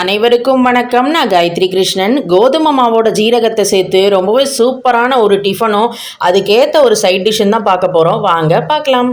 அனைவருக்கும் வணக்கம். நான் காயத்ரி கிருஷ்ணன். கோதுமை மாவோட ஜீரகத்தை சேர்த்து ரொம்பவே சூப்பரான ஒரு டிஃபனும் அதுக்கேற்ற ஒரு சைட் டிஷ்ஷும் தான் பார்க்க போகிறோம் வாங்க பார்க்கலாம்.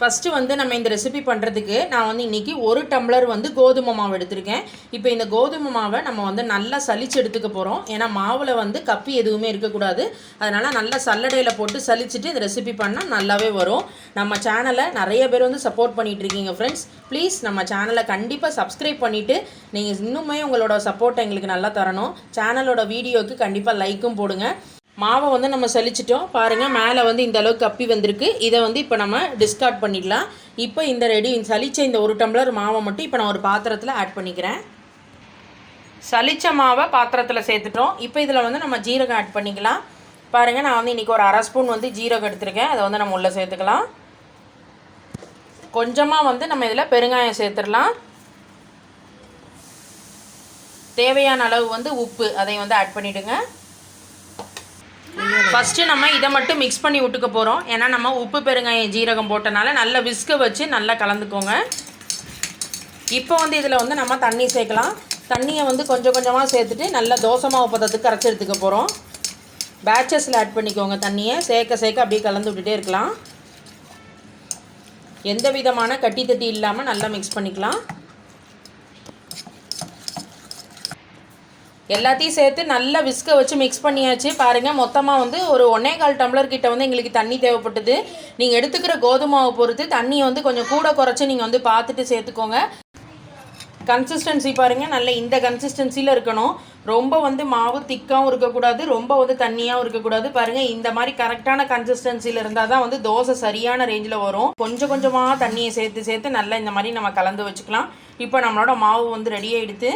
ஃபஸ்ட்டு வந்து நம்ம இந்த ரெசிபி பண்ணுறதுக்கு நான் வந்து இன்றைக்கி ஒரு டம்ளர் வந்து கோதுமை மாவு எடுத்திருக்கேன். இப்போ இந்த கோதுமை மாவை நம்ம வந்து நல்லா சளிச்சு எடுத்துக்க போகிறோம் ஏன்னா மாவில் வந்து கப்பி எதுவுமே இருக்கக்கூடாது. அதனால் நல்லா சல்லடையில் போட்டு சலிச்சுட்டு இந்த ரெசிபி பண்ணால் நல்லாவே வரும். நம்ம சேனலை நிறைய பேர் வந்து சப்போர்ட் பண்ணிகிட்ருக்கீங்க இருக்கீங்க ஃப்ரெண்ட்ஸ் ப்ளீஸ் நம்ம சேனலை கண்டிப்பாக சப்ஸ்கிரைப் பண்ணிவிட்டு நீங்கள் இன்னுமே உங்களோட சப்போர்ட்டை எங்களுக்கு நல்லா தரணும். சேனலோட வீடியோவுக்கு கண்டிப்பாக லைக்கும் போடுங்க. மாவை வந்து நம்ம சலிச்சிட்டோம். பாருங்கள் மேலே வந்து இந்த அளவுக்கு கப்பி வந்திருக்கு. இதை வந்து இப்போ நம்ம டிஸ்கார்ட் பண்ணிடலாம். இப்போ இந்த ரெடி சலிச்ச இந்த ஒரு டம்ளர் மாவை மட்டும் இப்போ நான் ஒரு பாத்திரத்தில் ஆட் பண்ணிக்கிறேன். சலிச்ச மாவை பாத்திரத்தில் சேர்த்துட்டோம். இப்போ இதில் வந்து நம்ம ஜீரகம் ஆட் பண்ணிக்கலாம். பாருங்கள் நான் வந்து இன்றைக்கி ஒரு அரை ஸ்பூன் வந்து ஜீரகம் எடுத்திருக்கேன். அதை வந்து நம்ம உள்ளே சேர்த்துக்கலாம். கொஞ்சமாக வந்து நம்ம இதில் பெருங்காயம் சேர்த்துடலாம். தேவையான அளவு வந்து உப்பு அதை வந்து ஆட் பண்ணிவிடுங்க ஃபஸ்ட்டு நம்ம இதை மட்டும் மிக்ஸ் பண்ணி விட்டுக்க போகிறோம் ஏன்னா நம்ம உப்பு பெருங்காயம் ஜீரகம் போட்டனால நல்லா விஸ்க வச்சு நல்லா கலந்துக்கோங்க. இப்போ வந்து இதில் வந்து நம்ம தண்ணி சேர்க்கலாம். தண்ணியை வந்து கொஞ்சம் கொஞ்சமாக சேர்த்துட்டு நல்லா தோசை மாவு பதத்துக்கு கரைச்சி எடுத்துக்க போகிறோம் பேச்சஸில் ஆட் பண்ணிக்கோங்க தண்ணியை. சேர்க்க சேர்க்க அப்படியே கலந்து விட்டுட்டே இருக்கலாம். எந்த விதமான கட்டி தட்டி இல்லாமல் நல்லா மிக்ஸ் பண்ணிக்கலாம். எல்லாத்தையும் சேர்த்து நல்லா விஸ்க வச்சு மிக்ஸ் பண்ணியாச்சு. பாருங்கள் மொத்தமாக வந்து ஒரு ஒன்றே கால் டம்ளர் கிட்ட வந்து எங்களுக்கு தண்ணி தேவைப்பட்டது. நீங்கள் எடுத்துக்கிற கோதுமாவை பொறுத்து தண்ணியை வந்து கொஞ்சம் கூட குறைச்சி நீங்கள் வந்து பார்த்துட்டு சேர்த்துக்கோங்க. கன்சிஸ்டன்சி பாருங்கள் நல்ல இந்த கன்சிஸ்டன்சியில் இருக்கணும். ரொம்ப வந்து மாவு திக்காகவும் இருக்கக்கூடாது ரொம்ப வந்து தண்ணியாகவும் இருக்கக்கூடாது. பாருங்கள் இந்த மாதிரி கரெக்டான கன்சிஸ்டன்சியில் இருந்தால் தான் வந்து தோசை சரியான ரேஞ்சில் வரும். கொஞ்சம் கொஞ்சமாக தண்ணியை சேர்த்து சேர்த்து நல்லா இந்த மாதிரி நம்ம கலந்து வச்சுக்கலாம். இப்போ நம்மளோட மாவு வந்து ரெடி ஆகிடுது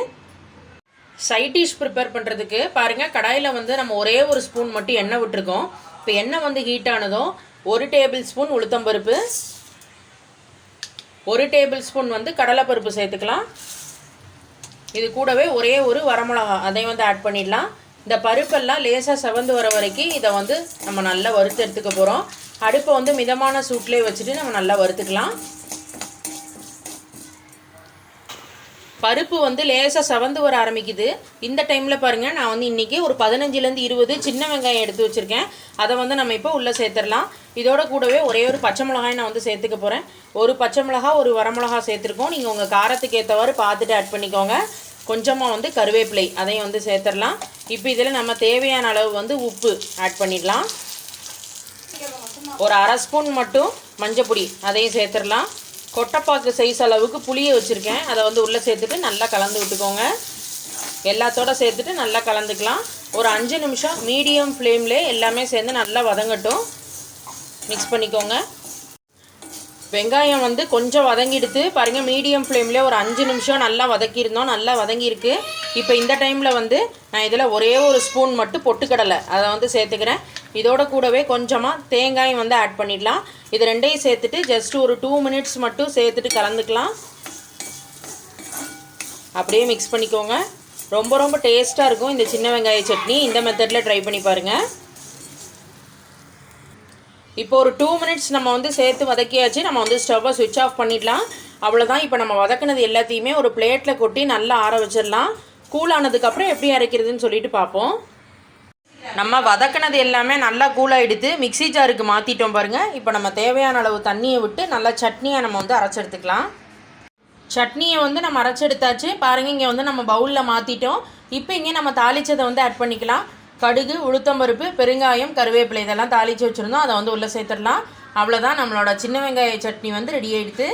சைட் டிஷ் ப்ரிப்பேர் பண்ணுறதுக்கு பாருங்கள் கடாயில் வந்து நம்ம ஒரே ஒரு ஸ்பூன் மட்டும் எண்ணெய் விட்டுருக்கோம். இப்போ எண்ணெய் வந்து ஹீட் ஆனதும் ஒரு டேபிள் ஸ்பூன் உளுத்தம்பருப்பு ஒரு டேபிள் ஸ்பூன் வந்து கடலைப்பருப்பு சேர்த்துக்கலாம். இது கூடவே ஒரே ஒரு வரமிளகா அதையும் வந்து ஆட் பண்ணிடலாம். இந்த பருப்பெல்லாம் லேசாக செவந்து வர வரைக்கும் இதை வந்து நம்ம நல்லா வறுத்து எடுத்துக்க போகிறோம் அடுப்பை வந்து மிதமான சூட்லேயே வச்சுட்டு நம்ம நல்லா வறுத்துக்கலாம். பருப்பு வந்து லேசாக சவந்து வர ஆரம்பிக்குது. இந்த டைமில் பாருங்கள் நான் வந்து இன்றைக்கி ஒரு பதினஞ்சுலேருந்து இருபது சின்ன வெங்காயம் எடுத்து வச்சுருக்கேன். அதை வந்து நம்ம இப்போ உள்ளே சேர்த்துடலாம். இதோட கூடவே ஒரே ஒரு பச்சை மிளகாய் நான் வந்து சேர்த்துக்க போகிறேன் ஒரு பச்சை மிளகா ஒரு வரமிளகா சேர்த்துருக்கோம். நீங்கள் உங்கள் காரத்துக்கு ஏற்றவாறு பார்த்துட்டு ஆட் பண்ணிக்கோங்க. கொஞ்சமாக வந்து கருவேப்பிலை அதையும் வந்து சேர்த்துடலாம். இப்போ இதில் நம்ம தேவையான அளவு வந்து உப்பு ஆட் பண்ணிடலாம். ஒரு அரை ஸ்பூன் மட்டும் மஞ்சப்பொடி அதையும் சேர்த்துடலாம். கொட்டைப்பாக்கு சைஸ் அளவுக்கு புளியை வச்சுருக்கேன். அதை வந்து உள்ளே சேர்த்துட்டு நல்லா கலந்து விட்டுக்கோங்க. எல்லாத்தோட சேர்த்துட்டு நல்லா கலந்துக்கலாம். ஒரு அஞ்சு நிமிஷம் மீடியம் ஃப்ளேம்லே எல்லாமே சேர்ந்து நல்லா வதங்கட்டும். மிக்ஸ் பண்ணிக்கோங்க. வெங்காயம் வந்து கொஞ்சம் வதங்கிடுத்து பாருங்கள் மீடியம் ஃப்ளேம்லேயே ஒரு அஞ்சு நிமிஷம் நல்லா வதக்கியிருந்தோம். நல்லா வதங்கியிருக்கு. இப்போ இந்த டைமில் வந்து நான் இதில் ஒரே ஒரு ஸ்பூன் மட்டும் பொட்டுக்கடலை அதை வந்து சேர்த்துக்கிறேன். இதோட கூடவே கொஞ்சமாக தேங்காயும் வந்து ஆட் பண்ணிடலாம். இது ரெண்டையும் சேர்த்துட்டு ஜஸ்ட் ஒரு டூ மினிட்ஸ் மட்டும் சேர்த்துட்டு கலந்துக்கலாம். அப்படியே மிக்ஸ் பண்ணிக்கோங்க. ரொம்ப ரொம்ப டேஸ்ட்டாக இருக்கும் இந்த சின்ன வெங்காய சட்னி. இந்த மெத்தடில் ட்ரை பண்ணி பாருங்கள் இப்போ ஒரு டூ மினிட்ஸ் நம்ம வந்து சேர்த்து வதக்கியாச்சு. நம்ம வந்து ஸ்டவ்வை சுவிட்ச் ஆஃப் பண்ணிடலாம். அவ்வளோதான் இப்போ நம்ம வதக்கினது எல்லாத்தையுமே ஒரு பிளேட்டில் கொட்டி நல்லா ஆற வச்சிடலாம். கூல் ஆனதுக்கப்புறம் எப்படி அரைக்கிறதுன்னு சொல்லிட்டு பார்ப்போம். நம்ம வதக்கினது எல்லாமே நல்லா கூலாகிடுது மிக்ஸி ஜாருக்கு மாற்றிட்டோம் பாருங்கள் இப்போ நம்ம தேவையான அளவு தண்ணியை விட்டு நல்லா சட்னியை நம்ம வந்து அரைச்செடுத்துக்கலாம். சட்னியை வந்து நம்ம அரைச்செடுத்தாச்சு. பாருங்கள் இங்கே வந்து நம்ம பவுலில் மாற்றிட்டோம் இப்போ இங்கே நம்ம தாளிச்சதை வந்து ஆட் பண்ணிக்கலாம். கடுகு உளுத்தம்பருப்பு பெருங்காயம் கருவேப்பிலை இதெல்லாம் தாளித்து வச்சுருந்தோம். அதை வந்து உள்ளே சேர்த்துடலாம். அவ்வளோதான் நம்மளோட சின்ன வெங்காய சட்னி வந்து ரெடி ஆகிடுது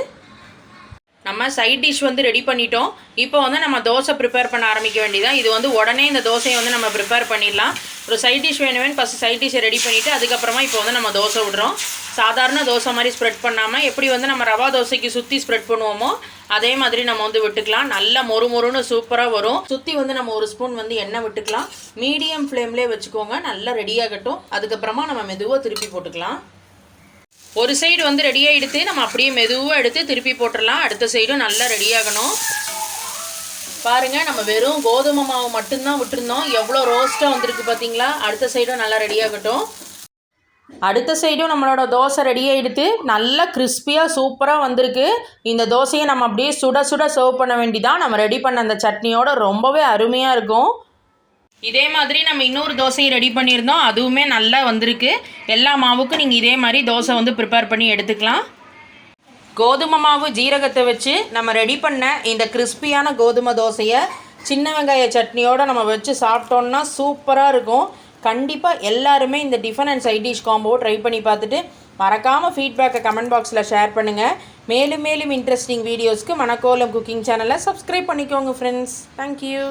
நம்ம சைட் டிஷ் வந்து ரெடி பண்ணிட்டோம். இப்போ வந்து நம்ம தோசை ப்ரிப்பேர் பண்ண ஆரம்பிக்க வேண்டியதான் இது வந்து உடனே இந்த தோசையை வந்து நம்ம ப்ரிப்பேர் பண்ணிடலாம். ஒரு சைட் டிஷ் வேணுமே ஃபஸ்ட் சைட் டிஷ்ஷை ரெடி பண்ணிவிட்டு அதுக்கப்புறமா இப்போ வந்து நம்ம தோசை விடுறோம். சாதாரண தோசை மாதிரி ஸ்ப்ரெட் பண்ணாமல் எப்படி வந்து நம்ம ரவா தோசைக்கு சுற்றி ஸ்ப்ரெட் பண்ணுவோமோ அதே மாதிரி நம்ம வந்து விட்டுக்கலாம். நல்ல மொறு மொறுன்னு சூப்பராக வரும். சுற்றி வந்து நம்ம ஒரு ஸ்பூன் வந்து எண்ணெய் விட்டுக்கலாம். மீடியம் ஃப்ளேம்லேயே வச்சுக்கோங்க. நல்லா ரெடியாகட்டும் அதுக்கப்புறமா நம்ம மெதுவாக திருப்பி போட்டுக்கலாம். ஒரு சைடு வந்து ரெடியாக எடுத்து நம்ம அப்படியே மெதுவாக எடுத்து திருப்பி போட்டுடலாம் அடுத்த சைடும் நல்லா ரெடியாகணும் பாருங்கள் நம்ம வெறும் கோதுமை மாவு மட்டும்தான் விட்டுருந்தோம். எவ்வளோ ரோஸ்ட்டாக வந்திருக்கு பார்த்தீங்களா அடுத்த சைடும் நல்லா ரெடியாகட்டும் அடுத்த சைடும் நம்மளோட தோசை ரெடி ஆகிடுத்து நல்லா கிறிஸ்பியாக சூப்பராக வந்திருக்கு. இந்த தோசையை நம்ம அப்படியே சுட சுட சர்வ் பண்ண வேண்டிதான். நம்ம ரெடி பண்ண அந்த சட்னியோட ரொம்பவே அருமையாக இருக்கும். இதே மாதிரி நம்ம இன்னொரு தோசையும் ரெடி பண்ணியிருந்தோம். அதுவுமே நல்லா வந்திருக்கு. எல்லா மாவுக்கும் நீங்கள் இதே மாதிரி தோசை வந்து ப்ரிப்பேர் பண்ணி எடுத்துக்கலாம். கோதுமை மாவு ஜீரகத்தை வச்சு நம்ம ரெடி பண்ண இந்த கிறிஸ்பியான கோதுமை தோசையை சின்ன வெங்காய சட்னியோடு நம்ம வச்சு சாப்பிட்டோன்னா சூப்பராக இருக்கும். கண்டிப்பாக எல்லாருமே இந்த tiffin and side dish combo try பண்ணி பார்த்துட்டு மறக்காமல் ஃபீட்பேக்கை கமெண்ட் பாக்ஸில் ஷேர் பண்ணுங்கள் மேலும் மேலும் இன்ட்ரெஸ்டிங் வீடியோஸ்க்கு மணக்கோலம் குக்கிங் சேனலை சப்ஸ்கிரைப் பண்ணிக்கோங்க ஃப்ரெண்ட்ஸ் தேங்க்யூ